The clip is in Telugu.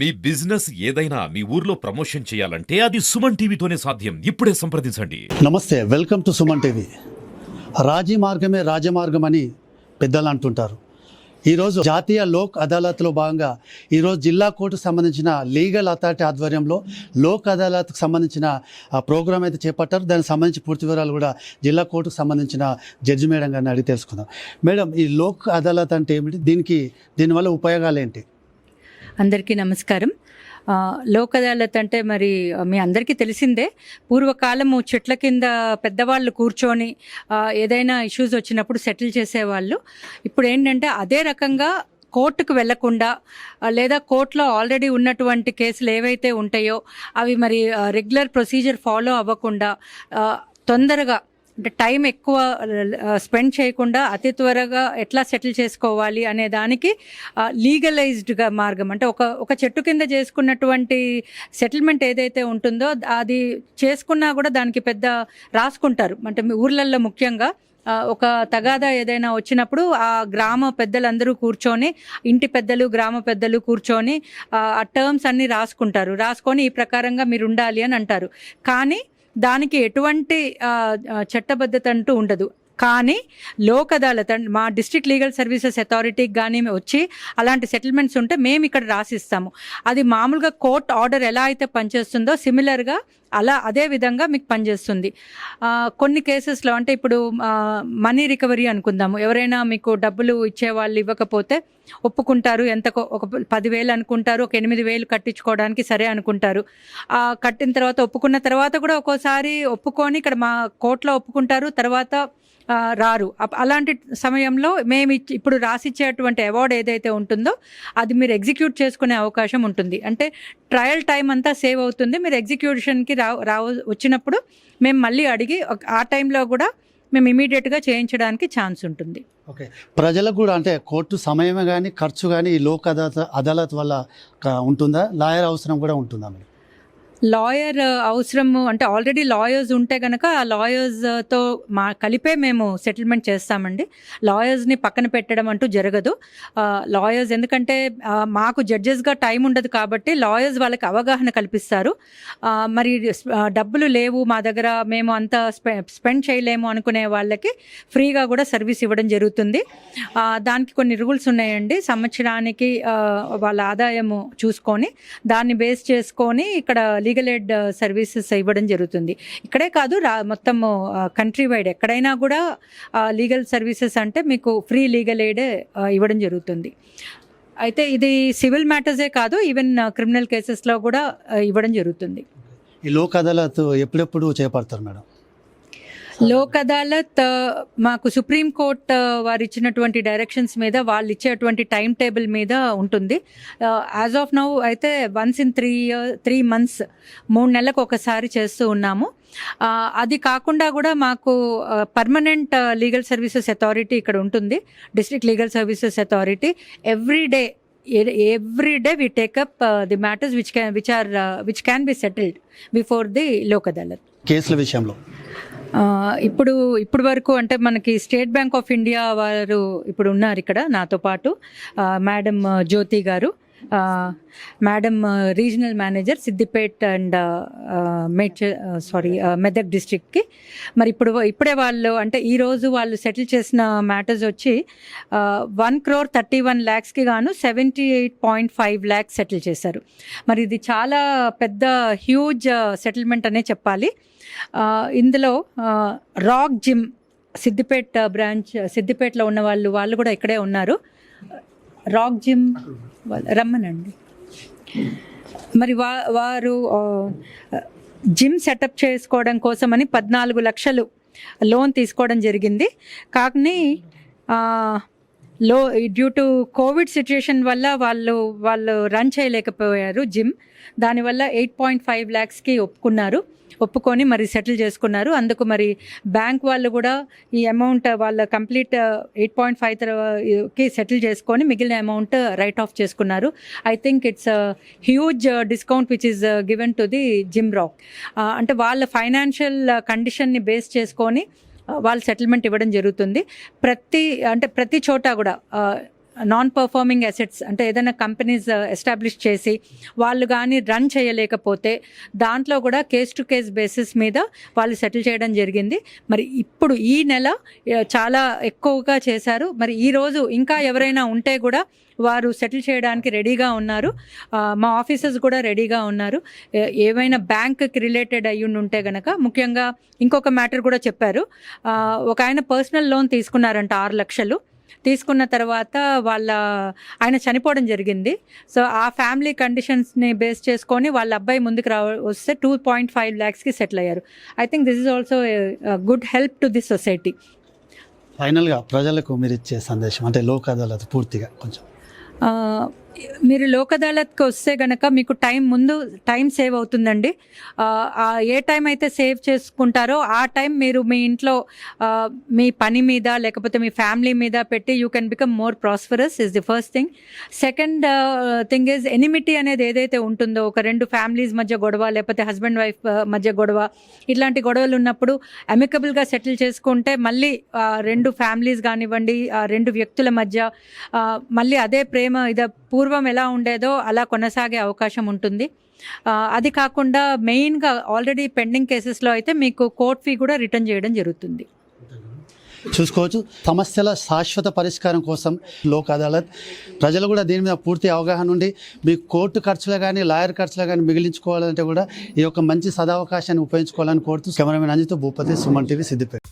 మీ బిజినెస్ ఏదైనా మీ ఊర్లో ప్రమోషన్ చేయాలంటే అది సుమన్ టీవీతోనే సాధ్యం. ఇప్పుడే సంప్రదించండి. నమస్తే వెల్కమ్ టు సుమన్ టీవీ. రాజీ మార్గమే రాజమార్గం అని పెద్దలు అంటుంటారు. ఈరోజు జాతీయ లోక్ అదాలత్లో భాగంగా ఈరోజు జిల్లా కోర్టుకు సంబంధించిన లీగల్ అథారిటీ ఆధ్వర్యంలో లోక్ అదాలత్కు సంబంధించిన ఆ ప్రోగ్రామ్ అయితే చేపట్టారు. దానికి సంబంధించి పూర్తి వివరాలు కూడా జిల్లా కోర్టుకు సంబంధించిన జడ్జి మేడం గారిని అడిగి తెలుసుకుందాం. మేడం ఈ లోక్ అదాలత్ అంటే ఏమిటి? దీనికి దీనివల్ల ఉపయోగాలు ఏంటి? అందరికీ నమస్కారం. లోకదాలత్ లోక్ అదాలత్ అంటే మరి మీ అందరికీ తెలిసిందే పూర్వకాలము చెట్ల కింద పెద్దవాళ్ళు కూర్చొని ఏదైనా ఇష్యూస్ వచ్చినప్పుడు సెటిల్ చేసేవాళ్ళు. ఇప్పుడు ఏంటంటే అదే రకంగా కోర్టుకు వెళ్ళకుండా లేదా కోర్టులో ఆల్రెడీ ఉన్నటువంటి కేసులు ఏవైతే ఉంటాయో అవి మరి రెగ్యులర్ ప్రొసీజర్ ఫాలో అవ్వకుండా తొందరగా అంటే టైం ఎక్కువ స్పెండ్ చేయకుండా అతి త్వరగా ఎట్లా సెటిల్ చేసుకోవాలి అనే దానికి లీగలైజ్డ్గా మార్గం. అంటే ఒక ఒక చెట్టు కింద చేసుకున్నటువంటి సెటిల్మెంట్ ఏదైతే ఉంటుందో అది చేసుకున్నా కూడా దానికి పెద్ద రాసుకుంటారు. అంటే మీ ఊర్లలో ముఖ్యంగా ఒక తగాదా ఏదైనా వచ్చినప్పుడు ఆ గ్రామ పెద్దలందరూ కూర్చొని ఇంటి పెద్దలు గ్రామ పెద్దలు కూర్చొని ఆ టర్మ్స్ అన్ని రాసుకుంటారు. రాసుకొని ఈ ప్రకారంగా మీరు ఉండాలి అని అంటారు. కానీ దానికి ఎటువంటి చట్టబద్ధత అంటూ ఉండదు. కానీ లోక్ అదాలత్ అండ్ మా డిస్ట్రిక్ట్ లీగల్ సర్వీసెస్ అథారిటీకి కానీ వచ్చి అలాంటి సెటిల్మెంట్స్ ఉంటే మేము ఇక్కడ రాసిస్తాము. అది మామూలుగా కోర్ట్ ఆర్డర్ ఎలా అయితే పనిచేస్తుందో సిమిలర్గా అలా అదే విధంగా మీకు పనిచేస్తుంది. కొన్ని కేసెస్లో అంటే ఇప్పుడు మనీ రికవరీ అనుకుందాము. ఎవరైనా మీకు డబ్బులు ఇచ్చే వాళ్ళు ఇవ్వకపోతే ఒప్పుకుంటారు. ఎంత ఒక పదివేలు అనుకుంటారు. ఒక ఎనిమిది వేలు కట్టించుకోవడానికి సరే అనుకుంటారు. కట్టిన తర్వాత ఒప్పుకున్న తర్వాత కూడా ఒక్కోసారి ఒప్పుకొని ఇక్కడ మా కోర్టులో ఒప్పుకుంటారు. తర్వాత రారు. అలాంటి సమయంలో మేము ఇచ్చి- ఇప్పుడు రాసిచ్చేటువంటి అవార్డ్ ఏదైతే ఉంటుందో అది మీరు ఎగ్జిక్యూట్ చేసుకునే అవకాశం ఉంటుంది. అంటే ట్రయల్ టైం అంతా సేవ్ అవుతుంది. మీరు ఎగ్జిక్యూషన్కి రా రావ వచ్చినప్పుడు మేము మళ్ళీ అడిగి ఆ టైంలో కూడా మేము ఇమీడియట్గా చేయించడానికి ఛాన్స్ ఉంటుంది. ఓకే. ప్రజలకు కూడా అంటే కోర్టు సమయమే కానీ ఖర్చు కానీ ఈ లోక్ అదాలత్ అదాలత్ వల్ల ఉంటుందా? లాయర్ అవసరం కూడా ఉంటుందా మేడం? లాయర్ అవసరం అంటే ఆల్రెడీ లాయర్స్ ఉంటే కనుక ఆ లాయర్స్తో మా కలిపే మేము సెటిల్మెంట్ చేస్తామండి. లాయర్స్ని పక్కన పెట్టడం అంటూ జరగదు. లాయర్స్ ఎందుకంటే మాకు జడ్జెస్గా టైం ఉండదు కాబట్టి లాయర్స్ వాళ్ళకి అవగాహన కల్పిస్తారు. మరి డబ్బులు లేవు మా దగ్గర మేము అంత స్పె స్పెండ్ చేయలేము అనుకునే వాళ్ళకి ఫ్రీగా కూడా సర్వీస్ ఇవ్వడం జరుగుతుంది. దానికి కొన్ని రూల్స్ ఉన్నాయండి. సంవత్సరానికి వాళ్ళ ఆదాయము చూసుకొని దాన్ని బేస్ చేసుకొని ఇక్కడ లీగల్ లీగల్ ఎయిడ్ సర్వీసెస్ ఇవ్వడం జరుగుతుంది. ఇక్కడే కాదు రా మొత్తం కంట్రీ వైడ్ ఎక్కడైనా కూడా లీగల్ సర్వీసెస్ అంటే మీకు ఫ్రీ లీగల్ ఎయిడ్ ఇవ్వడం జరుగుతుంది. అయితే ఇది సివిల్ మ్యాటర్సే కాదు ఈవెన్ క్రిమినల్ కేసెస్లో కూడా ఇవ్వడం జరుగుతుంది. ఈ లోక్ అదాలత్ ఎప్పుడెప్పుడు చేపడతారు మేడం? లోక్ అదాలత్ మాకు సుప్రీం కోర్ట్ ఆ, వారు ఇచ్చినటువంటి డైరెక్షన్స్ మీద వాళ్ళు ఇచ్చేటువంటి టైం టేబుల్ మీద ఉంటుంది. యాజ్ ఆఫ్ నౌ అయితే once in three three months మూడు నెలలకు ఒకసారి చేస్తూ ఉన్నాము. అది కాకుండా కూడా మాకు పర్మనెంట్ లీగల్ సర్వీసెస్ అథారిటీ ఇక్కడ ఉంటుంది. District legal services authority. Every day every day we take up the matters which can which are which can be settled before the Lok Adalat కేసుల విషయంలో. ఇప్పుడు ఇప్పుడు వరకు అంటే మనకి స్టేట్ బ్యాంక్ ఆఫ్ ఇండియా వారు ఇప్పుడు ఉన్నారు ఇక్కడ నాతో పాటు. Madam Jyoti garu. Madam regional manager Siddipet and మేడ్చ sorry Medak డిస్ట్రిక్ట్కి. మరి ఇప్పుడు ఇప్పుడే వాళ్ళు అంటే ఈరోజు వాళ్ళు సెటిల్ చేసిన మ్యాటర్స్ వచ్చి వన్ క్రోర్ థర్టీ వన్ ల్యాక్స్కి గాను seventy eight point five lakhs settle చేశారు. మరి ఇది చాలా పెద్ద హ్యూజ్ సెటిల్మెంట్ అనే చెప్పాలి. ఇందులో రాక్ జిమ్ సిద్దిపేట్ బ్రాంచ్ సిద్దిపేటలో ఉన్న వాళ్ళు వాళ్ళు కూడా ఇక్కడే ఉన్నారు. రాక్ జిమ్ వాళ్ళు- రమ్మనండి. మరి వా వారు జిమ్ సెటప్ చేసుకోవడం కోసమని పద్నాలుగు లక్షలు లోన్ తీసుకోవడం జరిగింది. కానీ లో డ్యూ టు కోవిడ్ సిచ్యుయేషన్ వల్ల వాళ్ళు వాళ్ళు రన్ చేయలేకపోయారు జిమ్ దానివల్ల ఎయిట్ పాయింట్ ఫైవ్ ల్యాక్స్కి ఒప్పుకున్నారు. ఒప్పుకొని మరి సెటిల్ చేసుకున్నారు. అందుకు మరి బ్యాంక్ వాళ్ళు కూడా ఈ అమౌంట్ వాళ్ళ కంప్లీట్ ఎయిట్ పాయింట్ ఫైవ్కి సెటిల్ చేసుకొని మిగిలిన అమౌంట్ రైట్ ఆఫ్ చేసుకున్నారు. I think it's huge discount which is given to the gym rock అంటే వాళ్ళ ఫైనాన్షియల్ కండిషన్ని బేస్ చేసుకొని వాళ్ళు సెటిల్మెంట్ ఇవ్వడం జరుగుతుంది. ప్రతి అంటే ప్రతి చోట కూడా నాన్ పర్ఫార్మింగ్ అసెట్స్ అంటే ఏదైనా కంపెనీస్ ఎస్టాబ్లిష్ uh, చేసి వాళ్ళు కానీ రన్ చేయలేకపోతే దాంట్లో కూడా కేస్ టు కేస్ బేసిస్ మీద వాళ్ళు సెటిల్ చేయడం జరిగింది. మరి ఇప్పుడు ఈ నెల uh, చాలా ఎక్కువగా చేశారు. మరి ఈరోజు ఇంకా ఎవరైనా ఉంటే కూడా వారు సెటిల్ చేయడానికి రెడీగా ఉన్నారు. Uh, మా ఆఫీసర్స్ కూడా రెడీగా ఉన్నారు. ఏవైనా బ్యాంక్కి రిలేటెడ్ అయ్యి ఉంటే గనక ముఖ్యంగా ఇంకొక మ్యాటర్ కూడా చెప్పారు. ఒక ఆయన పర్సనల్ లోన్ తీసుకున్నారంట ఆరు లక్షలు. తీసుకున్న తర్వాత వాళ్ళ ఆయన చనిపోవడం జరిగింది. సో ఆ ఫ్యామిలీ కండిషన్స్ని బేస్ చేసుకొని వాళ్ళ అబ్బాయి ముందుకు రా వస్తే టూ పాయింట్ ఫైవ్ ల్యాక్స్కి సెటిల్ అయ్యారు. I think this is also good help to this society. ఫైనల్గా ప్రజలకు మీరు ఇచ్చే సందేశం అంటే లోక్ అదాలత్ పూర్తిగా కొంచెం. మీరు లోక్ అదాలత్కి వస్తే గనక మీకు టైం ముందు టైం సేవ్ అవుతుందండి. ఏ టైం అయితే సేవ్ చేసుకుంటారో ఆ టైం మీరు మీ ఇంట్లో మీ పని మీద లేకపోతే మీ ఫ్యామిలీ మీద పెట్టి you can become more prosperous is the first thing. Second thing is enmity అనేది ఏదైతే ఉంటుందో ఒక రెండు ఫ్యామిలీస్ మధ్య గొడవ లేకపోతే హస్బెండ్ వైఫ్ మధ్య గొడవ ఇట్లాంటి గొడవలు ఉన్నప్పుడు అమికబుల్గా సెటిల్ చేసుకుంటే మళ్ళీ రెండు ఫ్యామిలీస్ కానివ్వండి రెండు వ్యక్తుల మధ్య మళ్ళీ అదే ప్రేమ ఇద పూర్వం ఎలా ఉండేదో అలా కొనసాగే అవకాశం ఉంటుంది. అది కాకుండా మెయిన్గా ఆల్రెడీ పెండింగ్ కేసెస్లో అయితే మీకు కోర్ట్ ఫీ కూడా రిటర్న్ చేయడం జరుగుతుంది. చూసుకోవచ్చు. సమస్యల శాశ్వత పరిష్కారం కోసం లోక్ అదాలత్ ప్రజలు కూడా దీని మీద పూర్తి అవగాహన ఉండి మీకు కోర్టు ఖర్చులు కానీ లాయర్ ఖర్చులు కానీ మిగిలించుకోవాలంటే కూడా ఈ యొక్క మంచి సదావకాశాన్ని ఉపయోగించుకోవాలని కోరుతూ కెమెరామెన్ అంజితో భూపతి సుమన్ టీవీ సిద్దిపేట.